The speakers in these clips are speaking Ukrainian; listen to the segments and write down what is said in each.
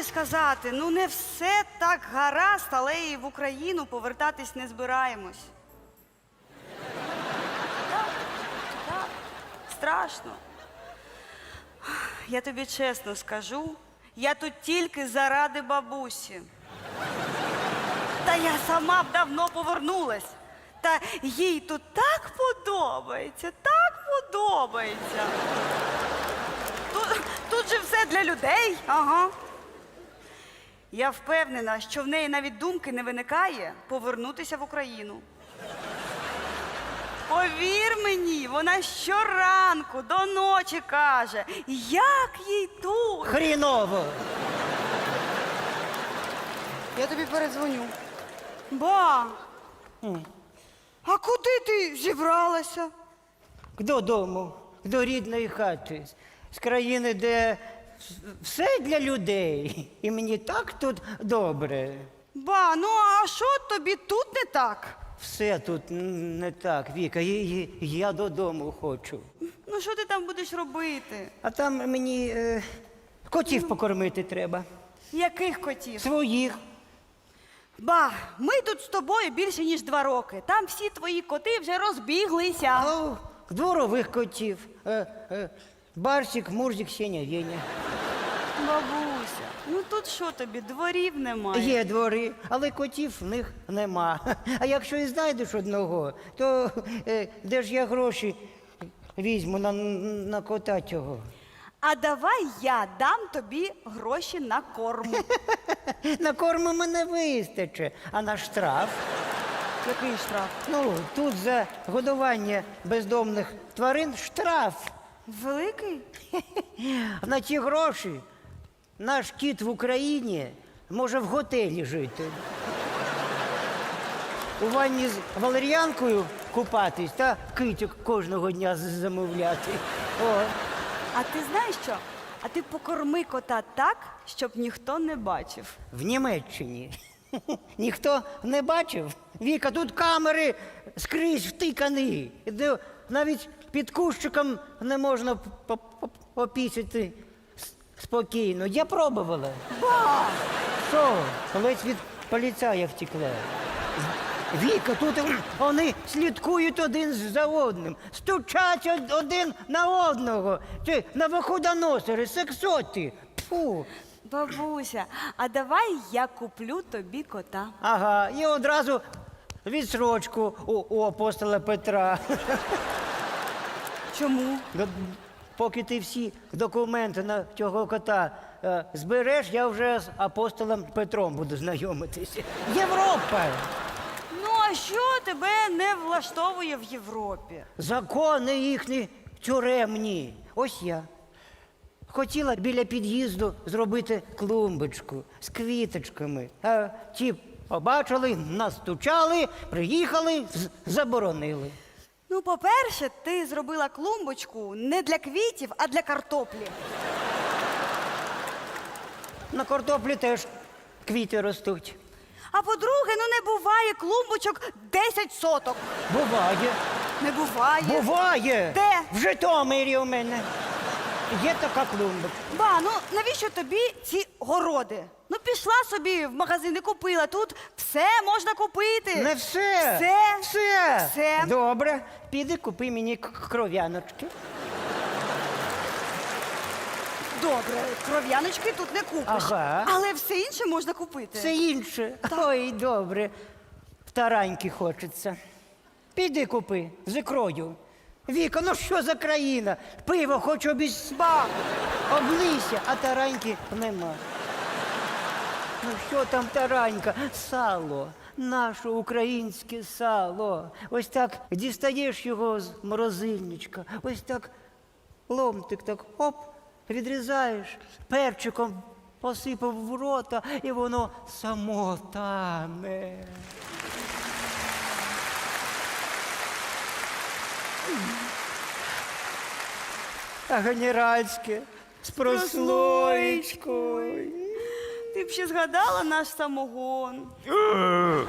тобі сказати? Ну, не все так гаразд, але і в Україну повертатись не збираємось. Так, так, страшно. Я тобі чесно скажу, я тут тільки заради бабусі. Та я сама б давно повернулась. Та їй тут так подобається, так подобається. Тут, тут же все для людей. Ага. Я впевнена, що в неї навіть думки не виникає повернутися в Україну. Повір мені, вона щоранку до ночі каже, як їй тут. Хріново. Я тобі передзвоню. Ба. А куди ти зібралася? Додому, до рідної хати, з країни, де все для людей. І мені так тут добре. Ба, ну а що тобі тут не так? Все тут не так, Віка. Я, я, я додому хочу. Ну що ти там будеш робити? А там мені е, котів покормити треба. Яких котів? Своїх. Ба, ми тут з тобою більше ніж два роки. Там всі твої коти вже розбіглися. О, дворових котів. Е, е, Барсик, Мурзик, Сеня, Веня. Бабуся, ну тут що тобі, дворів немає? Є двори, але котів в них нема. А якщо і знайдеш одного, то е, де ж я гроші візьму на, на кота цього? А давай я дам тобі гроші на корм. На корму мене вистачить, а на штраф. Який штраф? Ну, тут за годування бездомних тварин штраф. Великий? На ті гроші наш кіт в Україні може в готелі жити. У ванні з валер'янкою купатись та китик кожного дня з- замовляти. О, А ти знаєш що? А ти покорми кота так, щоб ніхто не бачив. в Німеччині. Ніхто не бачив. Віка, тут камери скрізь втикані. Де Навіть під кущиком не можна попісити спокійно. Я пробувала. Що? Ледь від поліцая втекла. Віка, тут вони слідкують один за одним, стучать один на одного. Чи новоходоносери, сексоти. Фу. Бабуся, а давай я куплю тобі кота. Ага, і одразу відсрочку у, у апостола Петра. Чому? Ну, Поки ти всі документи на цього кота е, збереш, я вже з апостолом Петром буду знайомитися. Європа! Ну, а що тебе не влаштовує в Європі? Закони їхні тюремні. Ось я. Хотіла біля під'їзду зробити клумбочку з квіточками. А ті побачили, настучали, приїхали, з- заборонили. Ну, по-перше, ти зробила клумбочку не для квітів, а для картоплі. На картоплі теж квіти ростуть. А по-друге, ну не буває клумбочок 10 соток. Буває. Не буває. Буває! Де? В Житомирі у мене. Є така клумбочка. Ба, ну навіщо тобі ці городи? Ну пішла собі в магазин і купила. Тут все можна купити. Не все. Все. Все. Все. Добре. Піди купи мені к- кров'яночки. Добре, кров'яночки тут не купиш. Ага. Але все інше можна купити. Все інше. Ой, добре. В тараньки хочеться. Піди купи з ікрою. Віка, ну що за країна? Пиво хочу без ба. Облися, а тараньки нема. Ну що там таранька? Сало. Наше українське сало. Ось так дістаєш його з морозильничка. Ось так ломтик так оп, відрізаєш, перчиком посипав в рота, і воно само тане. А генеральське з прослоєчкою. Ти б ще згадала наш самогон.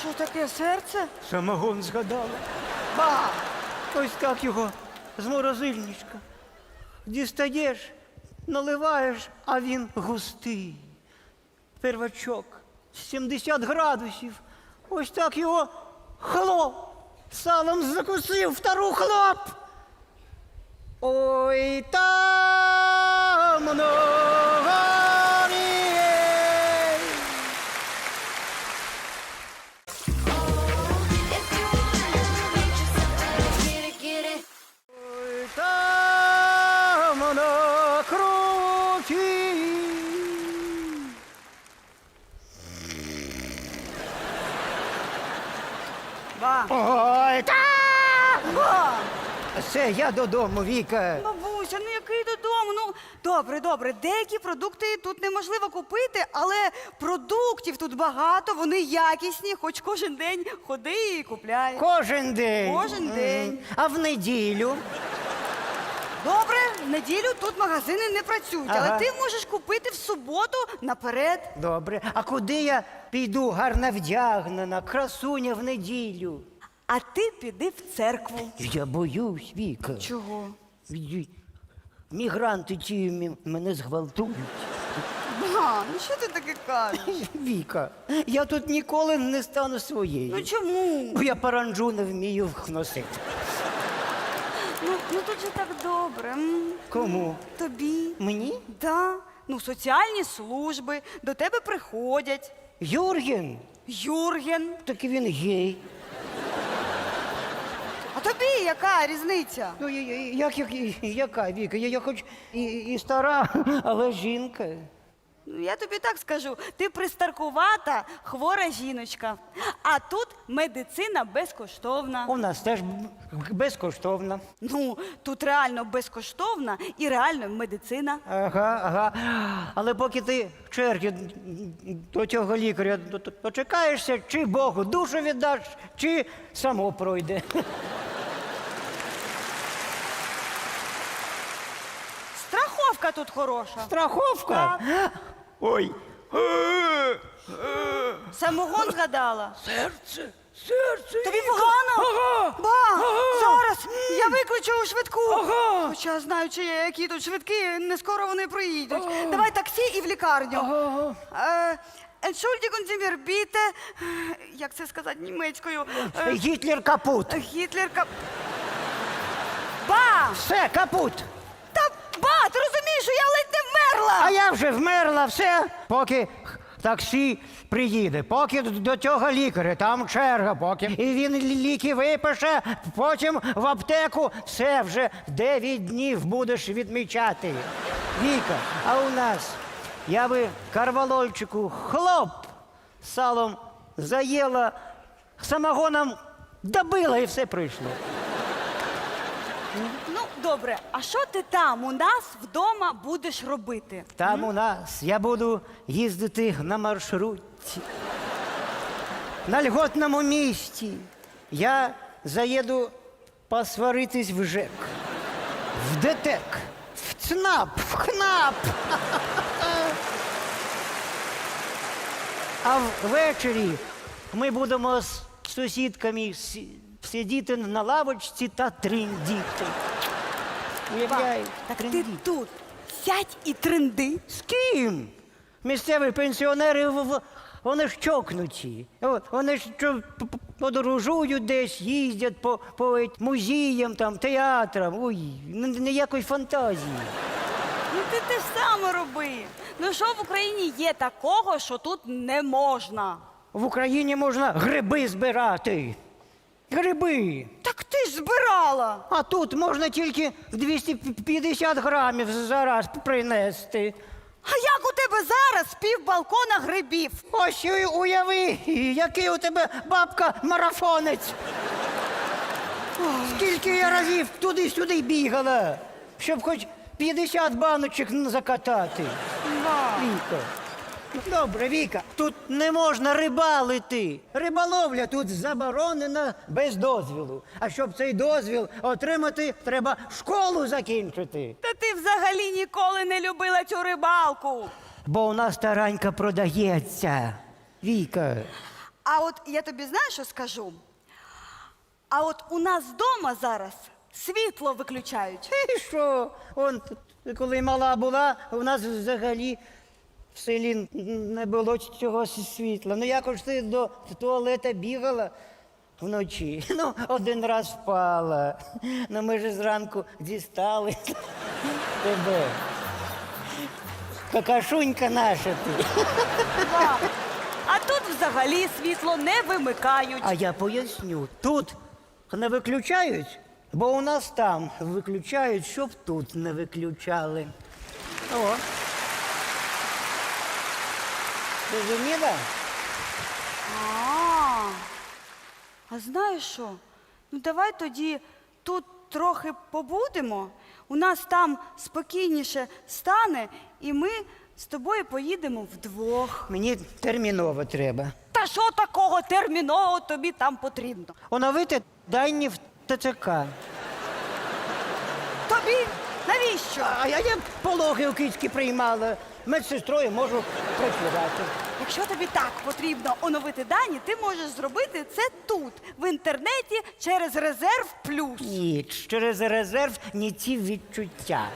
Що таке серце? Самогон згадала. Ба! Ось так його з морозильничка. Дістаєш, наливаєш, а він густий. Первачок 70 градусів. Ось так його хлоп салом закусив, втору хлоп. Ой, там много Ба. Ой! Ба! Все, я додому, Віка. Бабуся, ну який додому? Ну добре, добре. Деякі продукти тут неможливо купити, але продуктів тут багато, вони якісні, хоч кожен день ходи і купляй. Кожен день. Кожен день. А в неділю. Добре, в неділю тут магазини не працюють, Ага. але ти можеш купити в суботу наперед. Добре. А куди я піду гарно вдягнена, красуня в неділю? А ти піди в церкву. Я боюсь, Віка. Чого? Й- Мігранти ті м- мене зґвалтують. Ба, ну що ти таке кажеш? Віка, я тут ніколи не стану своєю. Ну чому? Бо я паранджу не вмію носити. Ну, ну тут же так добре. м. Кому? Тобі. Мені? Да. Ну, соціальні служби до тебе приходять. Юрген? Юрген. Так він гей. А тобі яка різниця? Ну, я- я- як, як, яка Віка? Я, я хоч і, і стара, але жінка. Я тобі так скажу: ти пристаркувата, хвора жіночка. А тут медицина безкоштовна. У нас теж б- безкоштовно. Ну, тут реально безкоштовна і реально медицина. Ага, ага. Але поки ти в черзі до цього лікаря дочекаєшся, чи Богу душу віддаш, чи само пройде. Страховка тут хороша. Страховка? Ой. Самогон згадала. Серце, серце. Тобі погано? Ага. Ба, зараз я викличу швидку. Ага. Хоча знаю, чи є, які тут швидкі, не скоро вони приїдуть. Давай таксі і в лікарню. Ага. Е, Entschuldigung, Sie mir bitte. Як це сказати німецькою? Е, Гітлер капут. Гітлерка. Ба! Все, капут. Ба, ти розумієш, що я ледь не вмерла! А я вже вмерла, все, поки таксі приїде, поки до цього лікаря, там черга, поки і він ліки випише, потім в аптеку все вже 9 днів будеш відмічати. Віка, а у нас я би карвалольчику хлоп салом заїла, самогоном добила і все прийшло. Добре, а що ти там у нас вдома будеш робити? Там у нас я буду їздити на маршрутці. На льготному місці. Я заїду посваритись в ЖЕК, в ДТЕК, в ЦНАП, в ХНАП. А ввечері ми будемо з сусідками сидіти на лавочці та триндіти. Так ти тут сядь і тренди. З ким? Місцеві пенсіонери в- в- вони ж чокнуті. От, вони ж що, п- п- подорожують десь, їздять по, по музеям, там, театрам. Ой, н- ніякої фантазії. Ну ти те ж саме роби. Ну що в Україні є такого, що тут не можна? В Україні можна гриби збирати. Гриби. Так ти ж збирала. А тут можна тільки 250 грамів за раз принести. А як у тебе зараз пів балкона грибів? Ось і уяви, який у тебе бабка-марафонець. Скільки я разів туди-сюди бігала, щоб хоч 50 баночок закатати. Віка. Добре, Віка, тут не можна рибалити. Риболовля тут заборонена без дозвілу. А щоб цей дозвіл отримати, треба школу закінчити. Та ти взагалі ніколи не любила цю рибалку. Бо у нас таранька продається. Віка. А от я тобі знаю, що скажу? А от у нас вдома зараз світло виключають. І що? Он Коли мала була, у нас взагалі в селі не було цього світла. Ну якось ти до туалета бігала вночі. Ну, один раз впала. Ну ми ж зранку дістали тебе. Какашунька наша ти. Ба. А тут взагалі світло не вимикають. А я поясню. Тут не виключають, бо у нас там виключають, щоб тут не виключали. О. Розуміла? А, а знаєш що? Ну давай тоді тут трохи побудемо. У нас там спокійніше стане, і ми з тобою поїдемо вдвох. Мені терміново треба. Та що такого термінового тобі там потрібно? Оновити дані в ТЦК. Тобі навіщо? А я, я пологи у кицьки приймала. Медсестрою можу працювати. Якщо тобі так потрібно оновити дані, ти можеш зробити це тут, в інтернеті, через резерв плюс. Ні, через резерв ні ці відчуття.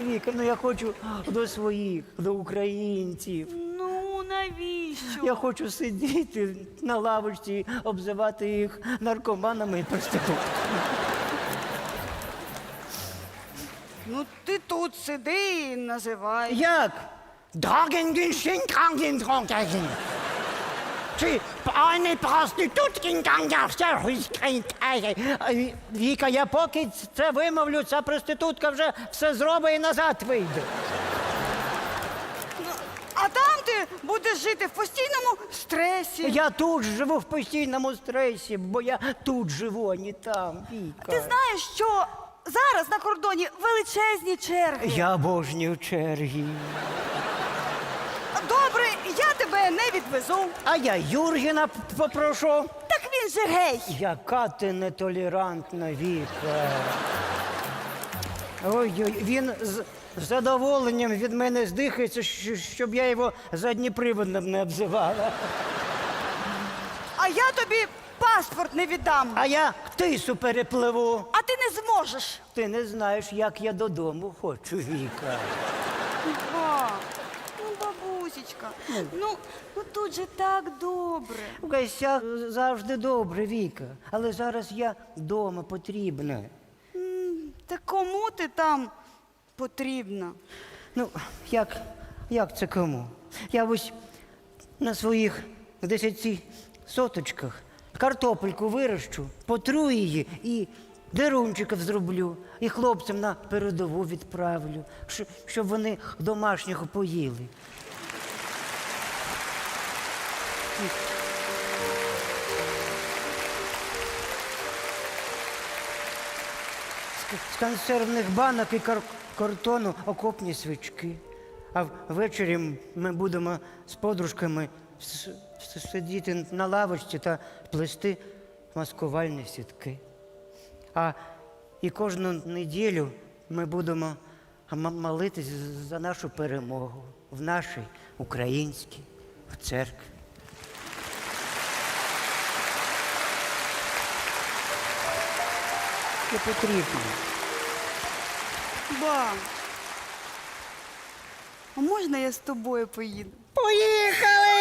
Віка, ну я хочу до своїх, до українців. Ну навіщо? Я хочу сидіти на лавочці, обзивати їх наркоманами і проститутками. Ну ти тут сиди і називай. Як? Драгенгеншин Кангендрongegen. Чи пане проституткін Віка, я поки це вимовлю, ця проститутка вже все зробить і назад вийде. А там ти будеш жити в постійному стресі. Я тут живу в постійному стресі, бо я тут живу, а не там, Віка. Ти знаєш, що зараз на кордоні величезні черги. Я обожнюю черги. Тебе не відвезу. А я Юргіна п- попрошу. Так він же гей. Яка ти нетолерантна Віка. Ой, ой, він з з задоволенням від мене здихається, щ- щоб я його задніприводним не обзивала. А я тобі паспорт не віддам. А я тису перепливу. А ти не зможеш. Ти не знаєш, як я додому хочу, Віка. Ба, ну, ну, ну тут же так добре. В гостях завжди добре, Віка. Але зараз я вдома потрібна. Та кому ти там потрібна? Ну, як, як це кому? Я ось на своїх десяти соточках картопельку вирощу, потру її і дерунчиків зроблю, і хлопцям на передову відправлю, щ- щоб вони домашнього поїли. З- З консервних банок і кар- картону окопні свічки. А ввечері ми будемо з подружками сидіти на лавочці та плести маскувальні сітки. А і кожну неділю ми будемо молитись за нашу перемогу в нашій українській церкві. Це потрібно. Ба. А можна я з тобою поїду? Поїхали!